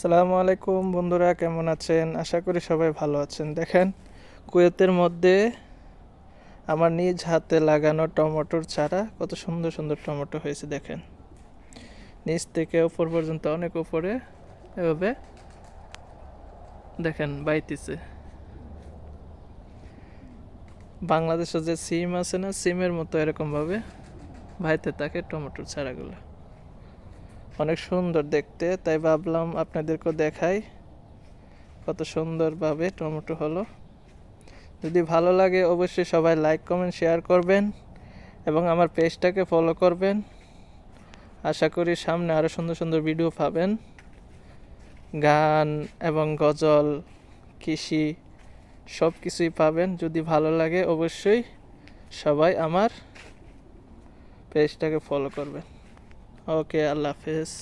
সালামু আলাইকুম বন্ধুরা, কেমন আছেন? আশা করি সবাই ভালো আছেন। দেখেন, কুয়েতের মধ্যে আমার নিজ হাতে লাগানো টমেটোর চারা, কত সুন্দর সুন্দর টমেটো হয়েছে, দেখেন। নিচ থেকে ওপর পর্যন্ত, অনেক উপরে, এভাবে, দেখেন, বাইতেছে। বাংলাদেশে যে সিম আছে না, সিমের মতো এরকমভাবে ভাইতে থাকে টমেটোর চারাগুলো। অনেক সুন্দর দেখতে, তাই ভাবলাম আপনাদেরকেও দেখাই। কত সুন্দরভাবে টমেটো হলো। যদি ভালো লাগে অবশ্যই সবাই লাইক, কমেন্ট, শেয়ার করবেন এবং আমার পেজটাকে ফলো করবেন। আশা করি সামনে আরও সুন্দর সুন্দর ভিডিও পাবেন। গান এবং গজল, কৃষি সব কিছুই পাবেন। যদি ভালো লাগে অবশ্যই সবাই আমার পেজটাকে ফলো করবেন। ওকে আল্লাহ হাফেজ